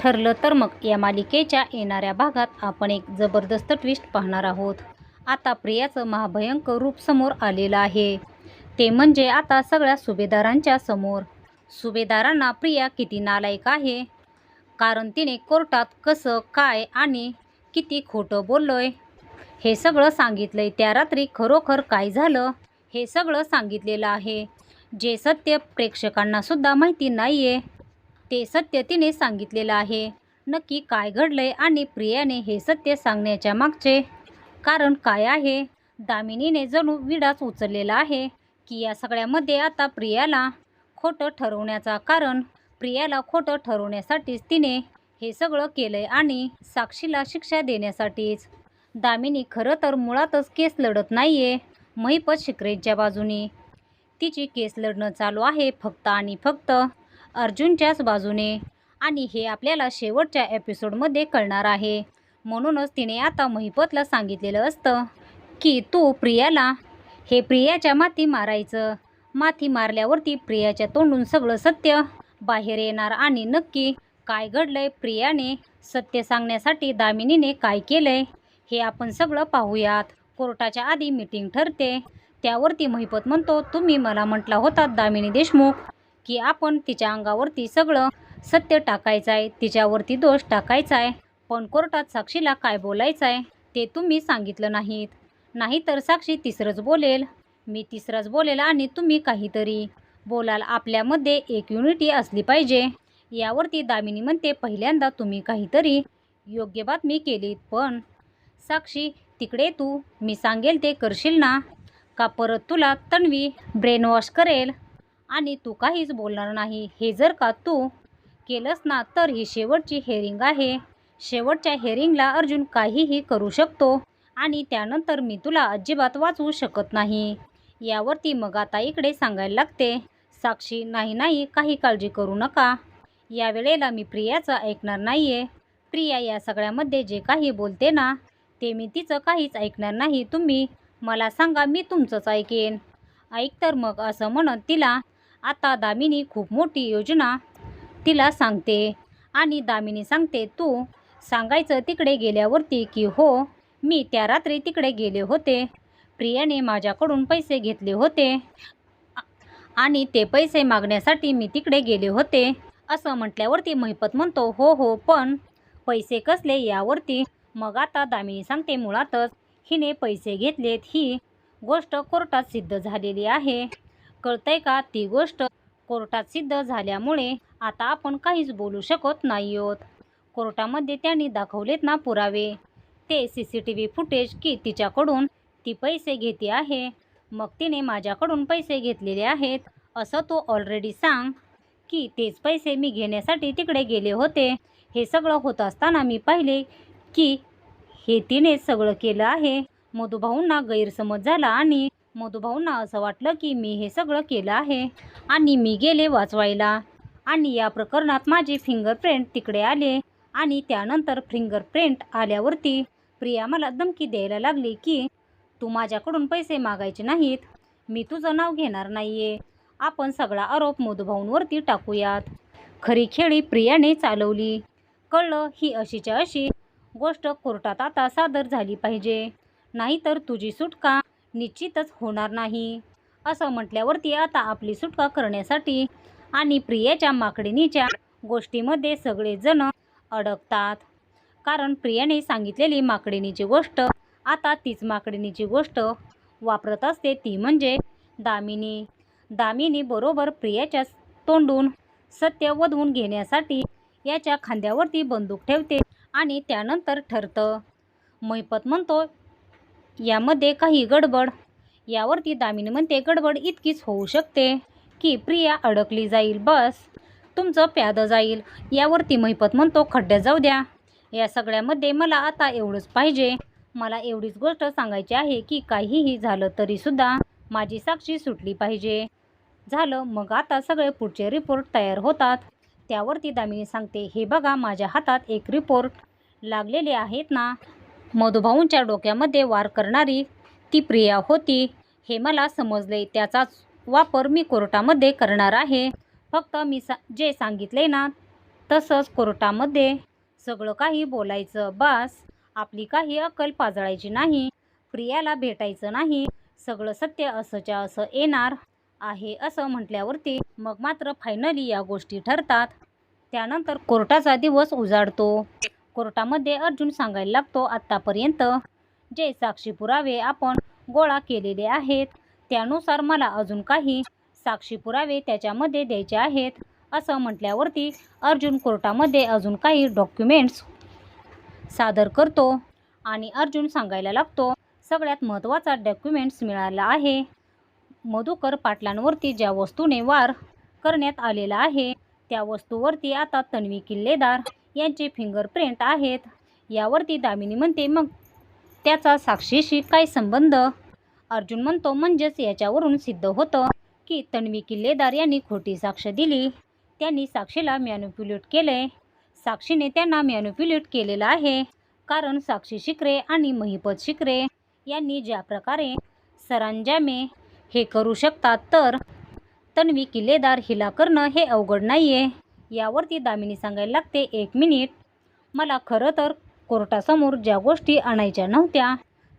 ठरलं तर मग या मालिकेच्या येणाऱ्या भागात आपण एक जबरदस्त ट्विस्ट पाहणार आहोत. आता प्रियाचं महाभयंकर रूप समोर आलेलं आहे. ते म्हणजे आता सगळ्या सुभेदारांच्या समोर. सुभेदारांना प्रिया किती नालायक आहे? कारण तिने कोर्टात कसं काय आणि किती खोटं बोललोय? हे सगळं सांगितलंय त्या रात्री खरोखर काय झालं? हे सगळं सांगितलेलं आहे. जे सत्य प्रेक्षकांना सुद्धा माहिती नाही आहे ते सत्य तिने सांगितलेलं आहे. नक्की काय घडलंय आणि प्रियाने हे सत्य सांगण्याच्या मागचे कारण काय आहे? दामिनीने जणू विडाच उचललेला आहे की या सगळ्यामध्ये आता प्रियाला खोटं ठरवण्याचा कारण प्रियाला खोटं ठरवण्यासाठीच तिने हे सगळं केलंय आणि साक्षीला शिक्षा देण्यासाठीच. दामिनी खरं तर मुळातच केस लढत नाहीये महिपत शिक्रेच्या बाजूने. तिची केस लढणं चालू आहे फक्त आणि फक्त अर्जुनच्याच बाजूने. आणि हे आपल्याला शेवटच्या एपिसोडमध्ये कळणार आहे. म्हणूनच तिने आता महिपतला सांगितलेलं असतं की तू प्रियाला हे प्रियाच्या माती मारायचं. माती मारल्यावरती प्रियाच्या तोंडून सगळं सत्य. बाहेर येणार आणि नक्की काय घडलंय प्रियाने सत्य सांगण्यासाठी दामिनीने काय केलंय हे आपण सगळं पाहूयात. कोर्टाच्या आधी मीटिंग ठरते. त्यावरती महिपत म्हणतो तुम्ही मला म्हटला होता दामिनी देशमुख की आपण तिच्या अंगावरती सगळं सत्य टाकायचं आहे तिच्यावरती दोष टाकायचा आहे पण कोर्टात साक्षीला काय बोलायचं आहे ते तुम्ही सांगितलं नाहीत. नाहीतर साक्षी तिसरंच बोलेल. मी तिसरंच बोलेल आणि तुम्ही काहीतरी बोलाल. आपल्यामध्ये एक युनिटी असली पाहिजे. यावरती दामिनी म्हणते पहिल्यांदा तुम्ही काहीतरी योग्य बातमी केलीत पण साक्षी तिकडे तू. मी सांगेल ते करशील ना? का परत तुला तन्वी ब्रेनवॉश करेल? आणि तू काहीच बोलणार नाही. हे जर का तू केलंस ना तर ही शेवटची हेअरिंग आहे. शेवटच्या हेअरिंगला अर्जुन काहीही करू शकतो आणि त्यानंतर मी तुला अजिबात वाचवू शकत नाही. यावरती मग आता इकडे सांगायला लागते. साक्षी नाही नाही काही काळजी करू नका. या वेळेला मी प्रियाचं ऐकणार नाही आहे प्रिया या सगळ्यामध्ये जे काही बोलते ना ते मी तिचं काहीच ऐकणार नाही. तुम्ही मला सांगा मी तुमचंच ऐकेन. ऐक तर मग असं म्हणत तिला आता दामिनी खूप मोठी योजना तिला सांगते. आणि दामिनी सांगते तू सांगायचं तिकडे गेल्यावरती की हो मी त्या रात्री तिकडे गेले होते. प्रियाने माझ्याकडून पैसे घेतले होते. आणि ते पैसे मागण्यासाठी मी तिकडे गेले होते. असं म्हटल्यावरती महिपत म्हणतो हो हो पण पैसे कसले यावरती? मग आता दामिनी सांगते मुळातच हिने पैसे घेतलेत. ही गोष्ट कोर्टात सिद्ध झालेली आहे. कळतंय का? ती गोष्ट कोर्टात सिद्ध झाल्यामुळे आता आपण काहीच बोलू शकत नाही आहोत कोर्टामध्ये त्यांनी दाखवलेत ना पुरावे. ते C C T V footage की तिच्याकडून ती पैसे घेते आहे. मग तिने माझ्याकडून पैसे घेतलेले आहेत. असं तू ऑलरेडी सांग की तेच पैसे मी घेण्यासाठी तिकडे गेले होते. हे सगळं होत असताना मी पाहिले की हे तिने सगळं केलं आहे. मधुभाऊंना गैरसमज झाला आणि मधुभाऊंना असं वाटलं की मी हे सगळं केलं आहे आणि मी गेले वाचवायला. आणि या प्रकरणात माझे फिंगरप्रिंट तिकडे आले आणि त्यानंतर फिंगरप्रिंट आल्यावरती प्रिया मला धमकी द्यायला लागली की तू माझ्याकडून पैसे मागायचे नाहीत. मी तुझं नाव घेणार नाहीये. आपण सगळा आरोप मधुभाऊंवरती टाकूयात. खरी खेळी प्रियाने चालवली. कळलं ही अशीच्या अशी गोष्ट कोर्टात आता सादर झाली पाहिजे. नाहीतर तुझी सुटका निश्चितच होणार नाही. असं म्हटल्यावरती आता आपली सुटका करण्यासाठी आणि प्रियाच्या माकडीनीच्या गोष्टीमध्ये सगळेजण अडकतात. कारण प्रियाने सांगितलेली माकडीनीची गोष्ट आता तीच माकडीनीची गोष्ट वापरत असते ती म्हणजे दामिनी. दामिनी बरोबर प्रियाच्या तोंडून सत्य वधवून घेण्यासाठी याच्या खांद्यावरती बंदूक ठेवते आणि त्यानंतर ठरतं. मैपत म्हणतो यामध्ये काही गडबड. यावरती दामिनी म्हणते गडबड इतकीच होऊ शकते की प्रिया अडकली जाईल बस. तुमचं प्यादं जाईल. यावरती महिपत म्हणतो खड्ड्यात जाऊ द्या. या सगळ्यामध्ये मला आता एवढंच पाहिजे. मला एवढीच गोष्ट सांगायची आहे की काहीही झालं तरीसुद्धा माझी साक्षी सुटली पाहिजे. झालं मग आता सगळे पुढचे रिपोर्ट तयार होतात. त्यावरती दामिनी सांगते हे बघा माझ्या हातात एक रिपोर्ट लागलेले आहेत ना. मधुभाऊंच्या डोक्यामध्ये वार करणारी ती प्रिया होती. हे मला समजले. त्याचाच वापर मी कोर्टामध्ये करणार आहे. फक्त मी सा जे सांगितले ना तसंच कोर्टामध्ये सगळं काही बोलायचं. बास आपली काही अक्कल पाजळायची नाही. प्रियाला भेटायचं नाही. सगळं सत्य असंच्या असं येणार आहे असं म्हटल्यावरती मग मात्र फायनली या गोष्टी ठरतात. त्यानंतर कोर्टाचा दिवस उजाडतो. कोर्टामध्ये अर्जुन सांगायला लागतो आत्तापर्यंत जे साक्षी पुरावे आपण गोळा केलेले आहेत त्यानुसार मला अजून काही साक्षी पुरावे त्याच्यामध्ये द्यायचे आहेत असं म्हटल्यावरती अर्जुन कोर्टामध्ये अजून काही डॉक्युमेंट्स सादर करतो आणि अर्जुन सांगायला लागतो सगळ्यात महत्त्वाचा डॉक्युमेंट्स मिळाला आहे. मधुकर पाटलांवरती ज्या वस्तूने वार करण्यात आलेला आहे त्या वस्तूवरती आता तन्वी किल्लेदार यांचे फिंगरप्रिंट आहेत. यावरती दामिनी म्हणते मग त्याचा साक्षीशी काय संबंध? अर्जुन म्हणतो म्हणजेच याच्यावरून सिद्ध होतं की तन्वी किल्लेदार यांनी खोटी साक्ष दिली. त्यांनी साक्षीला मॅन्युप्युलेट केले. साक्षीने त्यांना मॅन्युप्युलेट केलेलं आहे. कारण साक्षी शिकरे आणि महिपत शिकरे यांनी ज्या प्रकारे सरंजामे हे करू शकतात तर तन्वी किल्लेदार हिला करणं हे अवघड नाही आहे यावरती दामिनी सांगायला लागते एक मिनिट. मला खरं तर कोर्टासमोर ज्या गोष्टी आणायच्या नव्हत्या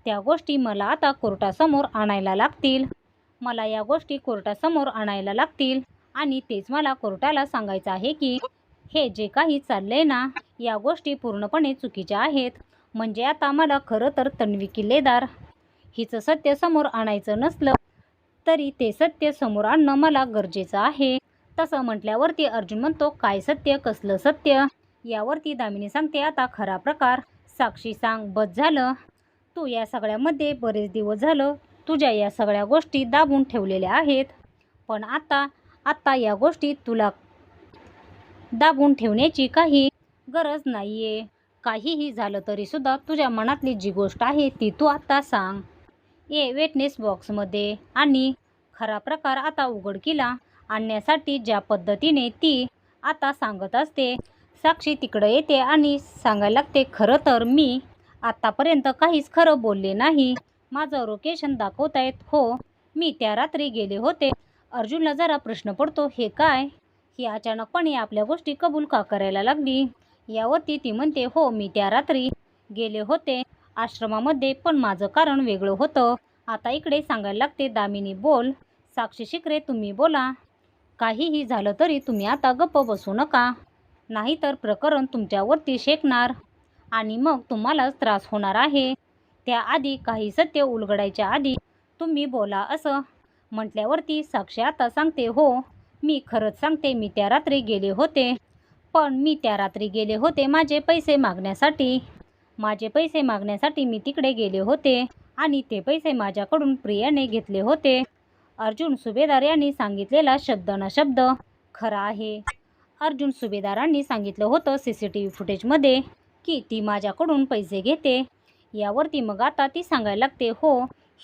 त्या गोष्टी मला आता कोर्टासमोर आणायला लागतील. मला या गोष्टी कोर्टासमोर आणायला लागतील आणि तेच मला कोर्टाला सांगायचं आहे की हे जे काही चाललंय ना या गोष्टी पूर्णपणे चुकीच्या आहेत. म्हणजे आता मला खरं तर तन्वी किल्लेदार. हिचं सत्य समोर आणायचं नसलं तरी ते सत्य समोर आणणं मला गरजेचं आहे. तसं म्हटल्यावरती अर्जुन म्हणतो काय सत्य? कसलं सत्य? यावरती दामिनी सांगते आता खरा प्रकार. साक्षी सांग बस झालं. तू या सगळ्यामध्ये बरेच दिवस झालं. तुझ्या या सगळ्या गोष्टी दाबून ठेवलेल्या आहेत. पण आता आत्ता या गोष्टी तुला दाबून ठेवण्याची काही गरज नाही आहे काहीही झालं तरीसुद्धा तुझ्या मनातली जी गोष्ट आहे ती तू आत्ता सांग. ये वेटनेस बॉक्समध्ये आणि खरा प्रकार आता उघडकीला आणण्यासाठी ज्या पद्धतीने ती आता सांगत असते साक्षी तिकडं येते आणि सांगायला लागते खरं तर मी आत्तापर्यंत काहीच खरं बोलले नाही. माझं लोकेशन दाखवतायत हो मी त्या रात्री गेले होते. अर्जुनला जरा प्रश्न पडतो हे काय? ही अचानकपणे आपल्या गोष्टी कबूल का करायला लागली? यावरती ती म्हणते हो मी त्या रात्री गेले होते आश्रमामध्ये पण माझं कारण वेगळं होतं. आता इकडे सांगायला लागते दामिनी बोल. साक्षी शिकरे तुम्ही बोला. काहीही झालं तरी तुम्ही आता गप्प बसू नका. नाहीतर प्रकरण तुमच्यावरती शेकणार आणि मग तुम्हालाच त्रास होणार आहे. त्याआधी काही सत्य उलगडायच्या आधी तुम्ही बोला असं म्हटल्यावरती साक्षी आता सांगते हो मी खरंच सांगते मी त्या रात्री गेले होते. पण मी त्या रात्री गेले होते माझे पैसे मागण्यासाठी. माझे पैसे मागण्यासाठी मी तिकडे गेले होते आणि ते पैसे माझ्याकडून प्रियाने घेतले होते. अर्जुन सुभेदार यांनी सांगितलेला शब्द न शब्द खरा आहे. अर्जुन सुभेदारांनी सांगितलं होतं सी सी टी व्ही फुटेजमध्ये की ती माझ्याकडून पैसे घेते. यावरती मग आता ती सांगायला लागते हो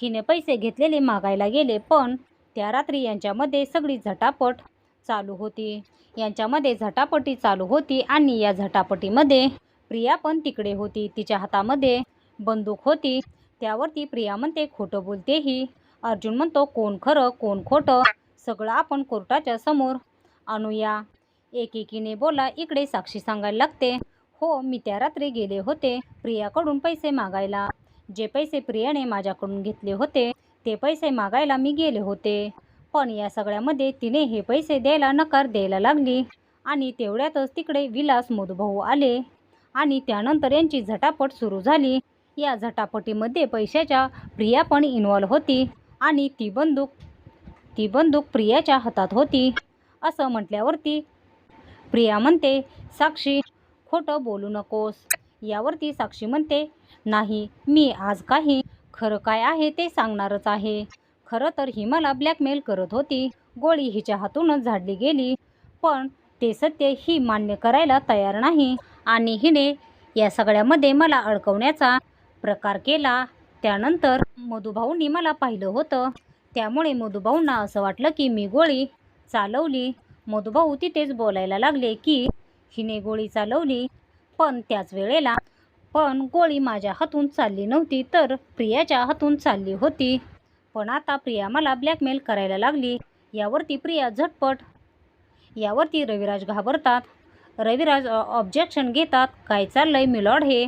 हिने पैसे घेतलेले मागायला गेले पण त्या रात्री यांच्यामध्ये सगळी झटापट चालू होती. यांच्यामध्ये झटापटी चालू होती आणि या झटापटीमध्ये प्रिया पण तिकडे होती. तिच्या हातामध्ये बंदूक होती. त्यावरती प्रिया म्हणते खोटं बोलतेही अर्जुन म्हणतो कोण खरं कोण खोटं सगळं आपण कोर्टाच्या समोर आणूया. एकेकीने बोला इकडे साक्षी सांगायला लागते. हो मी त्या रात्री गेले होते प्रियाकडून पैसे मागायला. जे पैसे प्रियाने माझ्याकडून घेतले होते ते पैसे मागायला मी गेले होते. पण या सगळ्यामध्ये तिने हे पैसे द्यायला नकार द्यायला लागली आणि तेवढ्यातच तिकडे विलास मोदभाऊ आले आणि त्यानंतर यांची झटापट सुरू झाली. या झटापटीमध्ये पैशाच्या प्रिया पण इन्वॉल्व होती. आणि ती बंदूक ती बंदूक प्रियाच्या हातात होती. असं म्हटल्यावरती प्रिया म्हणते साक्षी खोटं बोलू नकोस. यावरती साक्षी म्हणते नाही मी आज काही खरं काय आहे ते सांगणारच आहे. खरं तर ही मला ब्लॅकमेल करत होती. गोळी हिच्या हातूनच झाडली गेली. पण ते सत्य ही मान्य करायला तयार नाही. आणि हिने या सगळ्यामध्ये मला अडकवण्याचा प्रकार केला. त्यानंतर मधुभाऊंनी मला पाहिलं होतं. त्यामुळे मधुभाऊंना असं वाटलं की मी गोळी चालवली. मधुभाऊ तिथेच बोलायला लागले की हिने गोळी चालवली. पण त्याच वेळेला पण गोळी माझ्या हातून चालली नव्हती तर प्रियाच्या हातून चालली होती. पण आता प्रिया मला ब्लॅकमेल करायला लागली. यावरती प्रिया झटपट यावरती रविराज घाबरतात. रविराज ऑब्जेक्शन घेतात. काय चाललंय मिलॉड हे?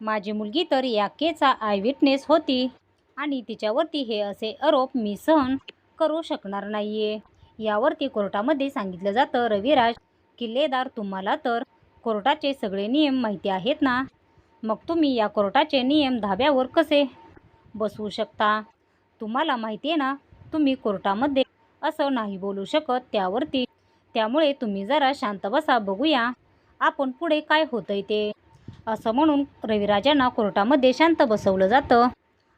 माझी मुलगी तर या केचा आय विटनेस होती आणि तिच्यावरती हे असे आरोप मी सहन करू शकणार नाही आहे यावरती कोर्टामध्ये सांगितलं जातं रविराज किल्लेदार तुम्हाला तर कोर्टाचे सगळे नियम माहिती आहेत ना? मग तुम्ही या कोर्टाचे नियम धाब्यावर कसे बसवू शकता? तुम्हाला माहिती आहे ना तुम्ही कोर्टामध्ये असं नाही बोलू शकत त्यावरती. त्यामुळे तुम्ही जरा शांत बसा बघूया आपण पुढे काय होतंय ते. असं म्हणून रविराजांना कोर्टामध्ये शांत बसवलं जातं.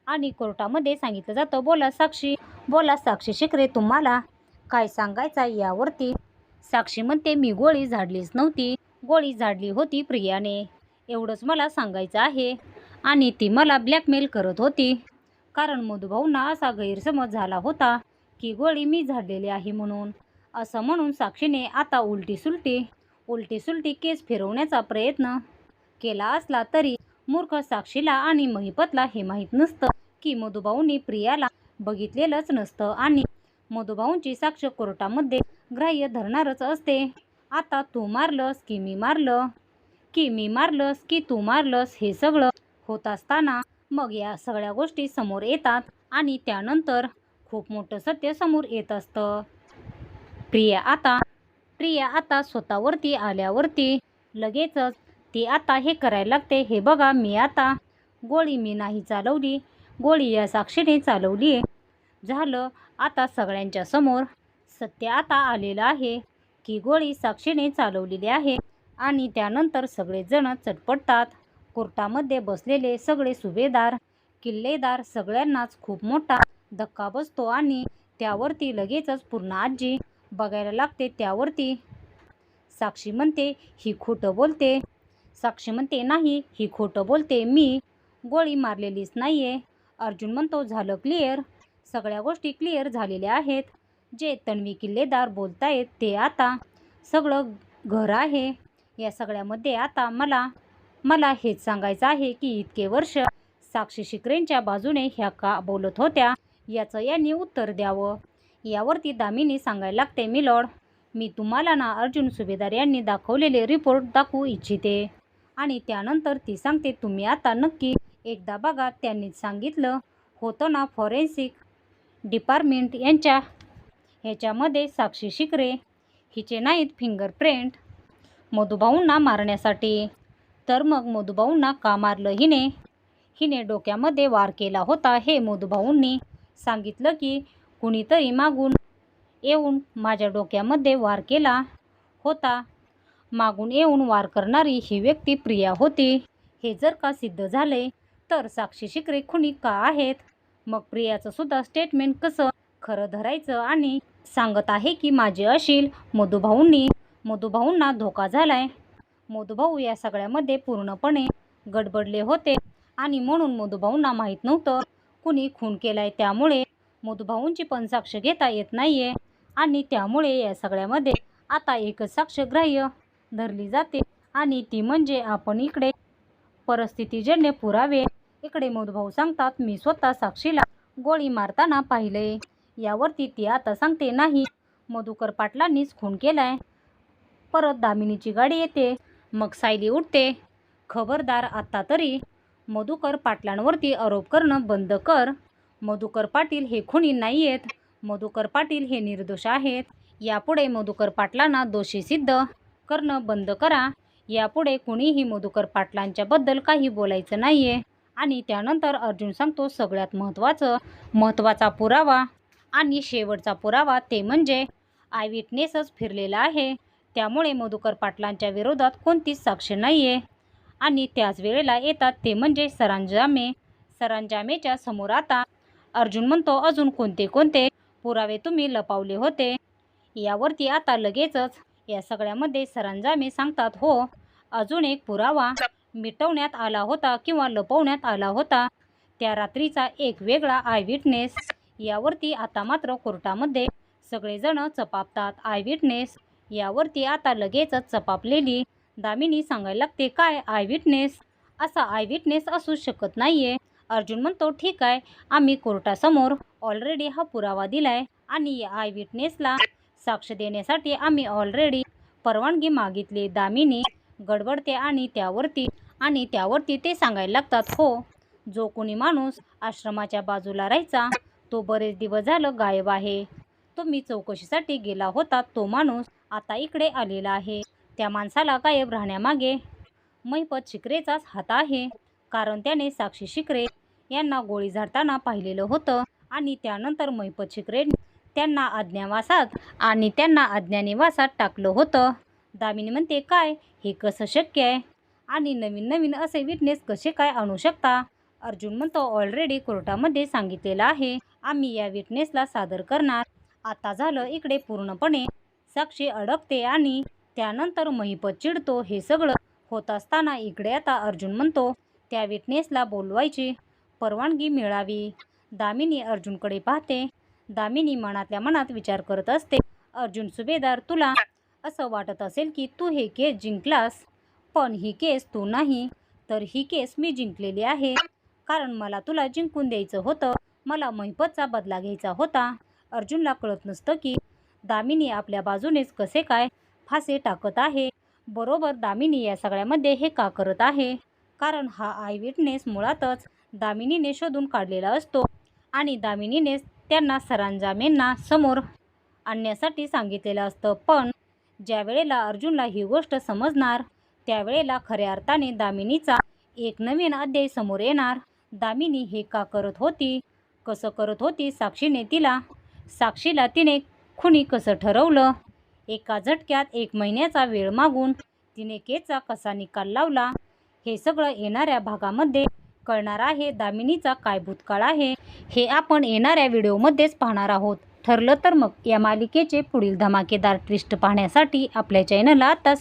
आणि कोर्टामध्ये सांगितलं जातं बोला साक्षी बोला साक्षी शिकरे तुम्हाला काय सांगायचं आहे यावरती? साक्षी म्हणते मी गोळी झाडलीच नव्हती. गोळी झाडली होती प्रियाने. एवढंच मला सांगायचं आहे. आणि ती मला ब्लॅकमेल करत होती. कारण मधुभाऊंना असा गैरसमज झाला होता की गोळी मी झाडलेली आहे म्हणून. असं म्हणून साक्षीने आता उलटी सुलटी उलटी सुलटी केस फिरवण्याचा प्रयत्न केला असला तरी मूर्ख साक्षीला आणि महिपतला हे माहीत नसतं की मधुभाऊंनी प्रियाला बघितलेलंच नसतं आणि मधुभाऊंची साक्ष कोर्टामध्ये ग्राह्य धरणारच असते. आता तू मारलंस की मी मारलं? की मी मारलंस की तू मारलंस हे सगळं होत असताना मग या सगळ्या गोष्टी समोर येतात आणि त्यानंतर खूप मोठं सत्य समोर येत असतं. प्रिया आता प्रिया आता स्वतःवरती आल्यावरती लगेचच ती आता हे करायला लागते. हे बघा मी आता गोळी मी नाही चालवली. गोळी या साक्षीने चालवली आहे झालं आता सगळ्यांच्या समोर सत्य आता आलेलं आहे की गोळी साक्षीने चालवलेली आहे आणि त्यानंतर सगळेजण चटपटतात. कोर्टामध्ये बसलेले सगळे सुभेदार किल्लेदार सगळ्यांनाच खूप मोठा धक्का बसतो आणि त्यावरती लगेचच पूर्ण आजी बघायला लागते. त्यावरती साक्षी म्हणते ही खोटं बोलते. साक्षी म्हणते नाही ही खोटं बोलते मी गोळी मारलेलीच नाही आहे अर्जुन म्हणतो झालं क्लिअर सगळ्या गोष्टी क्लिअर झालेल्या आहेत. जे तन्वी किल्लेदार बोलतायत ते आता सगळं घर आहे. या सगळ्यामध्ये आता मला मला हेच सांगायचं आहे की इतके वर्ष साक्षी शिकरेंच्या बाजूने ह्या का बोलत होत्या? याचं यांनी उत्तर द्यावं. यावरती दामिनी सांगायला लागते मिलॉड मी तुम्हाला ना अर्जुन सुभेदार यांनी दाखवलेले रिपोर्ट दाखवू इच्छिते. आणि त्यानंतर ती सांगते तुम्ही आता नक्की एकदा बघा त्यांनी सांगितलं. होतं ना फॉरेन्सिक डिपार्टमेंट यांच्या ह्याच्यामध्ये साक्षी शिकरे हिचे नाहीत फिंगरप्रिंट मधुभाऊंना मारण्यासाठी. तर मग मधुभाऊंना का मारलं हिने? हिने डोक्यामध्ये वार केला होता. हे मधुभाऊंनी सांगितलं की कुणीतरी मागून येऊन माझ्या डोक्यामध्ये वार केला होता. मागून येऊन वार करणारी ही व्यक्ती प्रिया होती. हे जर का सिद्ध झाले तर साक्षी शिकरे खुनी का आहेत? मग प्रियाचं सुद्धा स्टेटमेंट कसं खरं धरायचं आणि सांगत आहे की माझे अशील मधुभाऊंनी मधुभाऊंना धोका झालाय. मधुभाऊ या सगळ्यामध्ये पूर्णपणे गडबडले होते आणि म्हणून मधुभाऊंना माहीत नव्हतं कुणी खून केलाय त्यामुळे मधुभाऊंची पण साक्ष घेता येत नाहीये आणि त्यामुळे या सगळ्यामध्ये आता एकच साक्ष ग्राह्य धरली जाते. आणि ती म्हणजे आपण इकडे परिस्थितीजन्य पुरावे. इकडे मोदभाऊ सांगतात मी स्वतः साक्षीला गोळी मारताना पाहिले. यावरती ती आता सांगते नाही मधुकर पाटलांनीच खून केलाय. परत दामिनीची गाडी येते. मग सायली उठते. खबरदार आता तरी मधुकर पाटलांवरती आरोप करणं बंद कर. मधुकर पाटील हे खुनी नाही आहेत मधुकर पाटील हे निर्दोष आहेत. यापुढे मधुकर पाटलांना दोषी सिद्ध करणं बंद करा. यापुढे कुणीही मधुकर पाटलांच्याबद्दल काही बोलायचं नाही आहे आणि त्यानंतर अर्जुन सांगतो सगळ्यात महत्त्वाचं महत्त्वाचा पुरावा आणि शेवटचा पुरावा ते म्हणजे आय विटनेसच फिरलेला आहे. त्यामुळे मधुकर पाटलांच्या विरोधात कोणतीच साक्ष नाही आहे आणि त्याच वेळेला येतात ते म्हणजे सरंजामे. सरंजामेच्या समोर आता अर्जुन म्हणतो अजून कोणते कोणते पुरावे तुम्ही लपावले होते? यावरती आता लगेचच या सगळ्यामध्ये सरंजामे सांगतात हो अजून एक पुरावा मिटवण्यात आला होता किंवा लपवण्यात आला होता. त्या रात्रीचा एक वेगळा आय विटनेस यावरती आता मात्र कोर्टामध्ये सगळेजण चपापतात. आय विटनेस यावरती आता लगेचच चपापलेली दामिनी सांगायला लागते काय आय विटनेस असा आय विटनेस असू शकत नाहीये. अर्जुन म्हणतो ठीक आहे आम्ही कोर्टासमोर ऑलरेडी हा पुरावा दिलाय आणि या आय विटनेसला साक्ष देण्यासाठी आम्ही ऑलरेडी परवानगी मागितली. दामिनी गडबडते आणि त्यावरती आणि त्यावरती ते सांगायला लागतात हो जो कोणी माणूस आश्रमाच्या बाजूला राहायचा तो बरेच दिवस झालं गायब आहे. तुम्ही चौकशीसाठी गेला होता तो माणूस आता इकडे आलेला आहे. त्या माणसाला गायब राहण्यामागे महिपत शिकरेचाच हात आहे. कारण त्याने साक्षी शिकरे यांना गोळी झाडताना पाहिलेलं होतं आणि त्यानंतर महिपत शिकरे त्यांना अज्ञावासात आणि त्यांना अज्ञानिवासात टाकलं होतं. दामिनी म्हणते काय? हे कसं शक्य आहे? आणि नवीन नवीन असे विटनेस कसे काय आणू शकता? अर्जुन म्हणतो ऑलरेडी कोर्टामध्ये सांगितलेलं आहे. आम्ही या विटनेसला सादर करणार. आता झालं इकडे पूर्णपणे. साक्षी अडकते आणि त्यानंतर महिपत चिडतो. हे सगळं होत असताना इकडे आता अर्जुन म्हणतो त्या विटनेसला बोलवायची परवानगी मिळावी. दामिनी अर्जुनकडे पाहते दामिनी मनातल्या मनात विचार करत असते अर्जुन सुभेदार तुला असं वाटत असेल की तू हे केस जिंकलास पण ही केस तू नाही तर ही केस मी जिंकलेली आहे. कारण मला तुला जिंकून द्यायचं होतं मला महिपतचा बदला घ्यायचा होता. अर्जुनला कळत नसतं की दामिनी आपल्या बाजूनेच कसे काय फासे टाकत आहे. बरोबर दामिनी या सगळ्यामध्ये हे का करत आहे? कारण हा आय विटनेस मुळातच दामिनीने शोधून काढलेला असतो आणि दामिनीनेच त्यांना सरांजामेंना समोर आणण्यासाठी सांगितलेलं असतं. पण ज्या वेळेला अर्जुनला ही गोष्ट समजणार त्यावेळेला खऱ्या अर्थाने दामिनीचा एक नवीन अध्याय समोर येणार. दामिनी हे का करत होती? कसं करत होती? साक्षीने तिला साक्षीला तिने खुनी कसं ठरवलं? एका झटक्यात एक महिन्याचा वेळ मागून तिने केचा कसा निकाल लावला? हे सगळं येणाऱ्या भागामध्ये कळणार आहे दामिनीचा काय भूतकाळ आहे हे आपण येणाऱ्या व्हिडिओमध्येच पाहणार आहोत. ठरलं तर मग या मालिकेचे पुढील धमाकेदार ट्विस्ट पाहण्यासाठी आपल्या चॅनलला आता